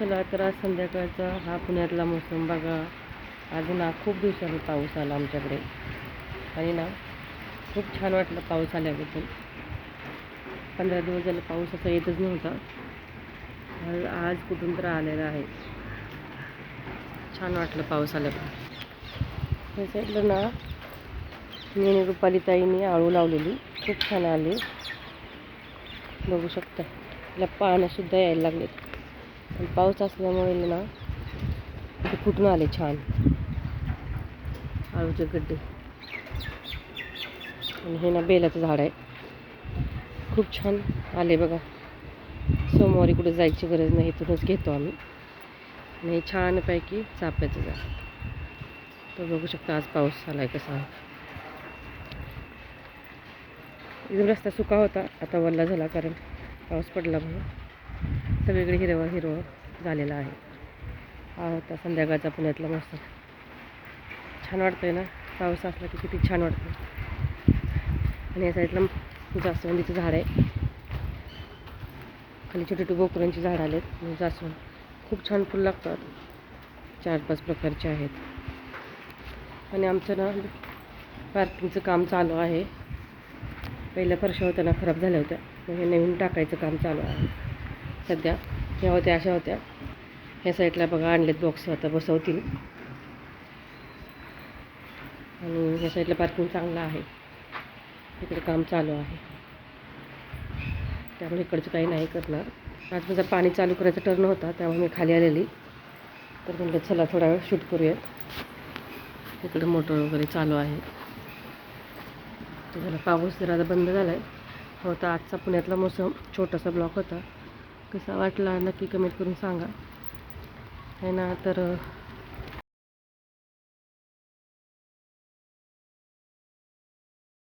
चला तर आज संध्याकाळचा हा पुण्यातला मोसम बघा. आज ना खूप दिवसांनी पाऊस आला आमच्याकडे. आणि ना खूप छान वाटलं पाऊस आल्याबद्दल. पंधरा दिवस झालं पाऊस असा येतच नव्हता. आज- कुठून तर आलेला आहे. छान वाटलं पाऊस आल्याबद्दल. या साईडला ना मी रुपाली ताईने आळू लावलेली. खूप छान आली. बघू शकता. तिला पानंसुद्धा यायला लागलेत. पण पाऊस असल्यामुळे ना ते फुटून आले छान? आळूचे गड्डे. आणि हे ना बेलाचं झाड आहे. खूप छान आले बघा. सोमवारी कुठे जायची गरज नाही इथूनच घेतो आम्ही. आणि हे छानपैकी चाफ्याचं झाड. तर बघू शकता आज पाऊस आला आहे कसा. एकदम रस्ता सुका होता आता वल्ला झाला कारण पाऊस पडला म्हणून. सगळीकडे हिरवं हिरवं झालेला आहे. हा होता संध्याकाळचा पुण्यातला मस्त. छान वाटतंय ना? पाऊस असला की किती छान वाटतं आणि या साईडला जास्वंदीचं झाड आहे. खाली छोटे छोटे गोकुरांची झाड आलेत. जास्वंद. खूप छान फुल लागतात. चार पाच प्रकारचे आहेत. आणि आमचं ना पार्किंगचं काम चालू आहे. पहिल्या फरशा होत्या ना खराब झाल्या होत्या. हे नवीन टाकायचं काम चालू आहे. सध्या. ह्या होत्या अशा होत्या. ह्या साईडला बघा आणलेत बॉक्स आता बसवतील. आणि ह्या साईडला पार्किंग चांगलं आहे. इकडे काम चालू आहे. त्यामुळे इकडचं काही नाही करणार. आज माझा पाणी चालू करायचा टर्न होता त्यामुळे मी खाली आलेली. तर म्हटलं चला थोडा वेळ शूट करूयात. इकडे मोटर वगैरे चालू आहे. तर पाऊस जरा आता बंद झाला आहे होता आजचा पुण्यातला मोसम छोटासा ब्लॉक होता. कसा वाटला नक्की कमेंट करून सांगा. है ना? तर